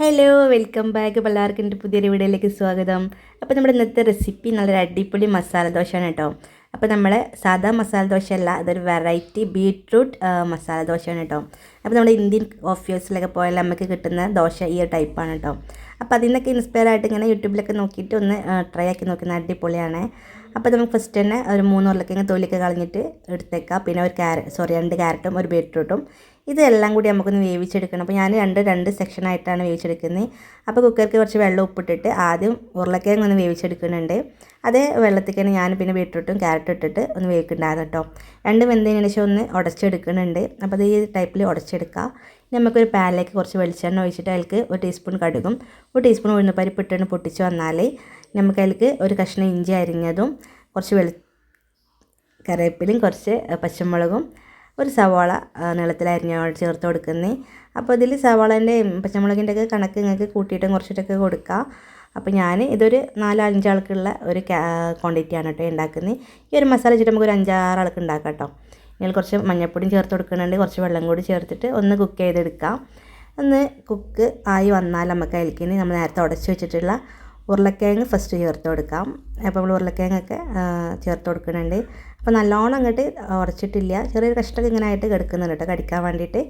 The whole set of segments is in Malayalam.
ഹലോ വെൽക്കം ബാക്ക് എല്ലാവർക്കും എന്റെ പുതിയൊരു വീഡിയോയിലേക്ക് സ്വാഗതം. അപ്പോൾ നമ്മുടെ ഇന്നത്തെ റെസിപ്പി നല്ലൊരു അടിപൊളി മസാല ദോശയാണ് കേട്ടോ. അപ്പോൾ നമ്മൾ സാധാ മസാല ദോശ അല്ല അതൊരു വെറൈറ്റി ബീട്രൂട്ട് മസാല ദോശയാണ് കേട്ടോ. അപ്പോൾ നമ്മുടെ ഇന്ത്യൻ ഓഫീസിലൊക്കെ പോയാൽ നമുക്ക് കിട്ടുന്ന ദോശ ഈ ടൈപ്പാണ് കേട്ടോ. അപ്പോൾ അതിൽ നിന്നൊക്കെ ഇൻസ്പയർ ആയിട്ട് ഇങ്ങനെ യൂട്യൂബിലൊക്കെ നോക്കിയിട്ട് ഒന്ന് ട്രൈ ആക്കി നോക്കുന്ന അടിപൊളിയാണ്. അപ്പോൾ നമുക്ക് ഫസ്റ്റ് തന്നെ ഒരു മൂന്ന് ഉരുളക്കിഴങ്ങ് തൊലിയൊക്കെ കളഞ്ഞിട്ട് എടുത്തേക്കാം. പിന്നെ ഒരു ക്യാരറ്റ് സോറി രണ്ട് ക്യാരറ്റും ഒരു ബീട്രൂട്ടും ഇതെല്ലാം കൂടി നമുക്കൊന്ന് വേവിച്ചെടുക്കണം. അപ്പോൾ ഞാൻ രണ്ട് രണ്ട് സെക്ഷനായിട്ടാണ് വേവിച്ചെടുക്കുന്നത്. അപ്പോൾ കുക്കർക്ക് കുറച്ച് വെള്ളം ഉപ്പിട്ടിട്ട് ആദ്യം ഉരുളക്കിഴങ്ങ് ഒന്ന് വേവിച്ചെടുക്കുന്നുണ്ട്. അതേ വെള്ളത്തിൽ തന്നെ ഞാൻ പിന്നെ ബീട്രൂട്ടും ക്യാരറ്റും ഇട്ടിട്ട് ഒന്ന് വേവിക്കുന്നുണ്ടായിരുന്നു കേട്ടോ. രണ്ട് വെന്തതിന് ശേഷം ഒന്ന് ഉടച്ചെടുക്കുന്നുണ്ട്. അപ്പോൾ അത് ഈ ടൈപ്പിൽ ഉടച്ചെടുക്കുക നമുക്കൊരു പാനിലേക്ക് കുറച്ച് വെളിച്ചെണ്ണ ഒഴിച്ചിട്ട് അതിലേക്ക് ഒരു ടീസ്പൂൺ കടുകും ഒരു ടീസ്പൂൺ ഉഴുന്നപ്പരിപ്പ് ഇട്ടിട്ട് പൊട്ടിച്ച് വന്നാൽ നമുക്ക് അതിലേക്ക് ഒരു കഷ്ണം ഇഞ്ചി അരിഞ്ഞതും കുറച്ച് വെളു കറിവേപ്പിലും കുറച്ച് പച്ചമുളകും ഒരു സവാള നീളത്തിൽ അരിഞ്ഞ ചേർത്ത് കൊടുക്കുന്നത് അപ്പോൾ ഇതിൽ സവാളേന്റെയും പച്ചമുളകിന്റെ ഒക്കെ കണക്ക് നിങ്ങൾക്ക് കൂട്ടിയിട്ടും കുറച്ചിട്ടൊക്കെ കൊടുക്കുക അപ്പോൾ ഞാൻ ഇതൊരു നാലോ അഞ്ചാൾക്കുള്ള ഒരു ക്വാണ്ടിറ്റി ആണ് കേട്ടോ ഉണ്ടാക്കുന്നത് ഈ ഒരു മസാല വെച്ചിട്ട് നമുക്ക് ഒരു അഞ്ചാറ് ആൾക്ക് ഉണ്ടാക്കാം കേട്ടോ. ഇതിൽ കുറച്ച് മഞ്ഞൾപ്പൊടിയും ചേർത്ത് കൊടുക്കുന്നുണ്ട്. കുറച്ച് വെള്ളം കൂടി ചേർത്തിട്ട് ഒന്ന് കുക്ക് ചെയ്തെടുക്കാം. ഒന്ന് കുക്ക് ആയി വന്നാൽ നമുക്ക് അതിലേക്ക് നമ്മൾ നേരത്തെ ഉടച്ച് വെച്ചിട്ടുള്ള ഉരുളക്കിഴങ്ങ് ഫസ്റ്റ് ചേർത്ത് കൊടുക്കാം. അപ്പോൾ നമ്മൾ ഉരുളക്കിഴങ്ങൊക്കെ ചേർത്ത് കൊടുക്കുന്നുണ്ട്. അപ്പോൾ നല്ലോണം അങ്ങോട്ട് ഉറച്ചിട്ടില്ല ചെറിയൊരു കഷ്ടമൊക്കെ ഇങ്ങനെ ആയിട്ട് കിടക്കുന്നുണ്ട് കേട്ടോ കടിക്കാൻ വേണ്ടിയിട്ട്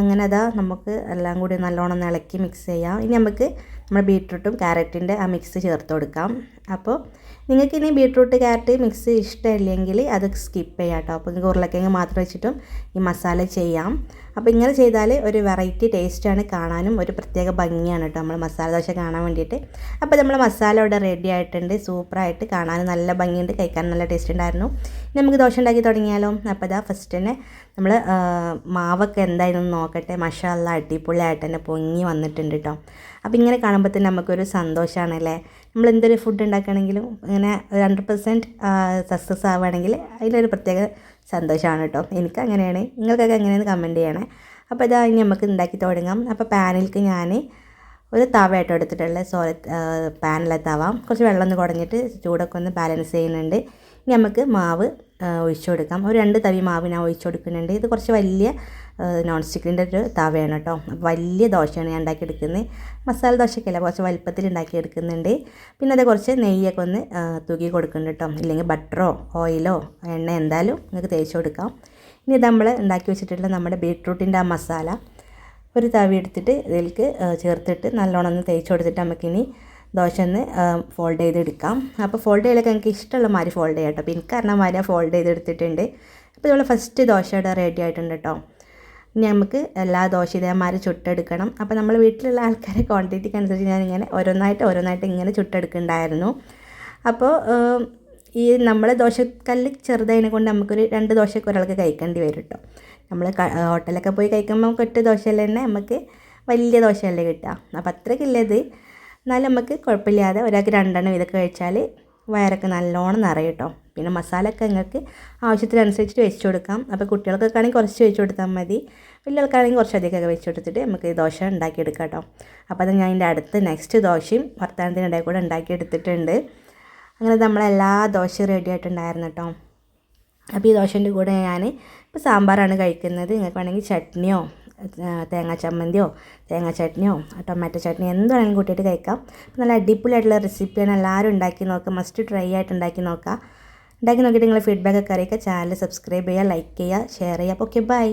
അങ്ങനെ അതാ നമുക്ക് എല്ലാം കൂടി നല്ലോണം ഇളക്കി മിക്സ് ചെയ്യാം. ഇനി നമുക്ക് നമ്മുടെ ബീട്രൂട്ടും ക്യാരറ്റിന്റെ ആ മിക്സ് ചേർത്ത് കൊടുക്കാം. അപ്പോൾ നിങ്ങൾക്ക് ഇനി ബീട്രൂട്ട് ക്യാരറ്റ് മിക്സ് ഇഷ്ടമില്ലെങ്കിൽ അത് സ്കിപ്പ് ചെയ്യാം കേട്ടോ. അപ്പോൾ നിങ്ങൾക്ക് ഉരുളക്കിഴങ്ങ് മാത്രം വെച്ചിട്ടും ഈ മസാല ചെയ്യാം. അപ്പോൾ ഇങ്ങനെ ചെയ്താൽ ഒരു വെറൈറ്റി ടേസ്റ്റാണ് കാണാനും ഒരു പ്രത്യേക ഭംഗിയാണ് കേട്ടോ നമ്മൾ മസാല ദോശ കാണാൻ വേണ്ടിയിട്ട്. അപ്പോൾ നമ്മൾ മസാല ഇവിടെ റെഡി ആയിട്ടുണ്ട് സൂപ്പറായിട്ട് കാണാനും നല്ല ഭംഗിയുണ്ട് കഴിക്കാൻ നല്ല ടേസ്റ്റ് ഉണ്ടായിരുന്നു. നമുക്ക് ദോശ ഉണ്ടാക്കി തുടങ്ങിയാലോ? അപ്പോൾ ഇതാ ഫസ്റ്റ് തന്നെ നമ്മൾ മാവൊക്കെ എന്തായിരുന്നു നോക്കട്ടെ. മഷാല അടിപൊളിയായിട്ട് തന്നെ പൊങ്ങി വന്നിട്ടുണ്ട് കേട്ടോ. അപ്പോൾ ഇങ്ങനെ കാണുമ്പോൾ തന്നെ നമുക്കൊരു സന്തോഷമാണല്ലേ നമ്മൾ എന്തൊരു ഫുഡ് ഉണ്ടാക്കുകയാണെങ്കിലും ഇങ്ങനെ ഹൺഡ്രഡ് പെർസെന്റ് സക്സസ് ആവുകയാണെങ്കിൽ അതിലൊരു പ്രത്യേക സന്തോഷമാണ് കേട്ടോ. എനിക്ക് അങ്ങനെയാണ്. നിങ്ങൾക്കൊക്കെ എങ്ങനെയാണ് കമന്റ് ചെയ്യണേ. അപ്പോൾ ഇതാ ഇനി നമുക്ക് ഉണ്ടാക്കി തുടങ്ങാം. അപ്പോൾ പാനിലേക്ക് ഞാൻ ഒരു തവ ആയിട്ട് എടുത്തിട്ടുള്ള സോറി പാനിലെ തവ. കുറച്ച് വെള്ളം ഒന്ന് കുടഞ്ഞിട്ട് ചൂടൊക്കെ ഒന്ന് ബാലൻസ് ചെയ്യുന്നുണ്ട്. ഇനി നമുക്ക് മാവ് ഒഴിച്ചു കൊടുക്കാം. ഒരു രണ്ട് തവി മാവ് ഞാൻ ഒഴിച്ചു കൊടുക്കുന്നുണ്ട്. ഇത് കുറച്ച് വലിയ നോൺ സ്റ്റിക്കിന്റെ ഒരു തവയാണ് കേട്ടോ വലിയ ദോശയാണ് ഞാൻ ഉണ്ടാക്കിയെടുക്കുന്നത്. മസാല ദോശയ്ക്കല്ല കുറച്ച് വലുപ്പത്തിൽ ഉണ്ടാക്കിയെടുക്കുന്നുണ്ട്. പിന്നെ അത് കുറച്ച് നെയ്യൊക്കെ ഒന്ന് തൂക്കി കൊടുക്കുന്നുണ്ട് കേട്ടോ ഇല്ലെങ്കിൽ ബട്ടറോ ഓയിലോ എണ്ണ എന്തായാലും നിങ്ങൾക്ക് തേച്ച് കൊടുക്കാം. ഇനി ഇത് നമ്മൾ ഉണ്ടാക്കി വെച്ചിട്ടുള്ള നമ്മുടെ ബീട്രൂട്ടിന്റെ ആ മസാല ഒരു തവി എടുത്തിട്ട് ഇതിലേക്ക് ചേർത്തിട്ട് നല്ലോണം ഒന്ന് തേച്ച് കൊടുത്തിട്ട് നമുക്കിനി ദോശ ഒന്ന് ഫോൾഡ് ചെയ്തെടുക്കാം. അപ്പോൾ ഫോൾഡ് ചെയ്യലൊക്കെ എനിക്ക് ഇഷ്ടമുള്ള മാതിരി ഫോൾഡ് ചെയ്യാം കേട്ടോ അപ്പോൾ കാരണം മാതിരി ഫോൾഡ് ചെയ്തെടുത്തിട്ടുണ്ട്. അപ്പോൾ നമ്മൾ ഫസ്റ്റ് ദോശയുടെ റെഡി ആയിട്ടുണ്ട് കേട്ടോ ഇനി നമുക്ക് എല്ലാ ദോശ ഇതേമാതിരി ചുട്ടെടുക്കണം. അപ്പോൾ നമ്മൾ വീട്ടിലുള്ള ആൾക്കാരെ ക്വാണ്ടിറ്റിക്ക് അനുസരിച്ച് ഞാൻ ഇങ്ങനെ ഓരോന്നായിട്ട് ഓരോന്നായിട്ട് ഇങ്ങനെ ചുട്ടെടുക്കുന്നുണ്ടായിരുന്നു. അപ്പോൾ ഈ നമ്മൾ ദോശക്കല്ല് ചെറുതായതിനെ കൊണ്ട് നമുക്കൊരു രണ്ട് ദോശയൊക്കെ ഒരാൾക്ക് കഴിക്കേണ്ടി വരും കേട്ടോ നമ്മൾ ഹോട്ടലൊക്കെ പോയി കഴിക്കുമ്പോൾ നമുക്ക് ഒറ്റ ദോശയല്ല തന്നെ നമുക്ക് വലിയ ദോശയല്ലേ കിട്ടുക അപ്പോൾ അത്രയ്ക്കില്ലത് എന്നാലും നമുക്ക് കുഴപ്പമില്ലാതെ ഒരാൾക്ക് രണ്ടെണ്ണം ഇതൊക്കെ കഴിച്ചാൽ വയറൊക്കെ നല്ലോണം നിറയും കേട്ടോ പിന്നെ മസാലയൊക്കെ നിങ്ങൾക്ക് ആവശ്യത്തിനനുസരിച്ചിട്ട് വെച്ച് കൊടുക്കാം. അപ്പോൾ കുട്ടികൾക്കൊക്കെ ആണെങ്കിൽ കുറച്ച് വെച്ച് കൊടുത്താൽ മതി. വലിയ ആൾക്കാണെങ്കിൽ കുറച്ചധികമൊക്കെ വെച്ച് കൊടുത്തിട്ട് നമുക്ക് ദോശ ഉണ്ടാക്കിയെടുക്കാം കേട്ടോ അപ്പോൾ അത് ഞാൻ അതിന്റെ അടുത്ത് നെക്സ്റ്റ് ദോശയും വർത്തമാനത്തിനിടെ കൂടെ ഉണ്ടാക്കിയെടുത്തിട്ടുണ്ട്. അങ്ങനെ നമ്മളെല്ലാ ദോശയും റെഡി ആയിട്ടുണ്ടായിരുന്നു കേട്ടോ അപ്പോൾ ഈ ദോശന്റെ കൂടെ ഞാൻ ഇപ്പോൾ സാമ്പാറാണ് കഴിക്കുന്നത്. നിങ്ങൾക്ക് വേണമെങ്കിൽ ചട്നിയോ തേങ്ങാ ചമ്മന്തിയോ തേങ്ങാ ചട്നിയോ ടൊമാറ്റോ ചട്നി എന്താണെങ്കിലും കൂട്ടിയിട്ട് കഴിക്കാം. നല്ല അടിപൊളിയായിട്ടുള്ള റെസിപ്പിയാണ് എല്ലാവരും ഉണ്ടാക്കി നോക്കുക മസ്റ്റ് ട്രൈ ആയിട്ട് ഉണ്ടാക്കി നോക്കുക. ഉണ്ടാക്കി നോക്കിയിട്ട് നിങ്ങൾ ഫീഡ്ബാക്ക് ഒക്കെ അറിയിക്കുക. ചാനൽ സബ്സ്ക്രൈബ് ചെയ്യുക ലൈക്ക് ചെയ്യുക ഷെയർ ചെയ്യുക. അപ്പോൾ ഓക്കെ ബൈ